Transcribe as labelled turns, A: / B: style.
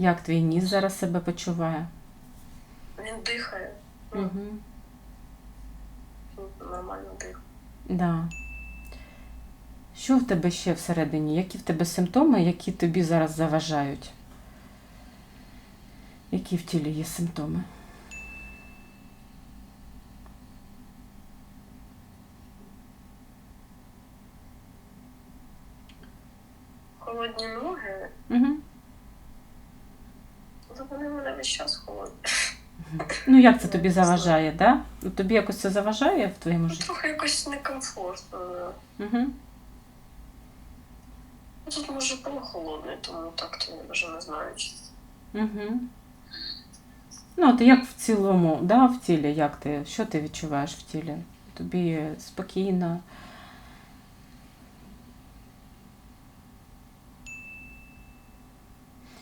A: Як твій ніс зараз себе почуває?
B: Він дихає.
A: Угу.
B: нормально дихає.
A: Да. Що в тебе ще всередині? Які в тебе симптоми, які тобі зараз заважають? Які в тілі є симптоми?
B: Холодні ноги,
A: Угу.
B: то вони в мене весь час холодні.
A: Ну, як це тобі заважає, да? Ну, Тобі якось це заважає в твоєму
B: Ну,
A: житті?
B: Трохи якось некомфортно. да.
A: Угу.
B: Тут може було холодне, тому так то я вже не знаю. чи-
A: Угу. Ну, ти як в цілому, да, в тілі, як ти, що ти відчуваєш в тілі? Тобі спокійно,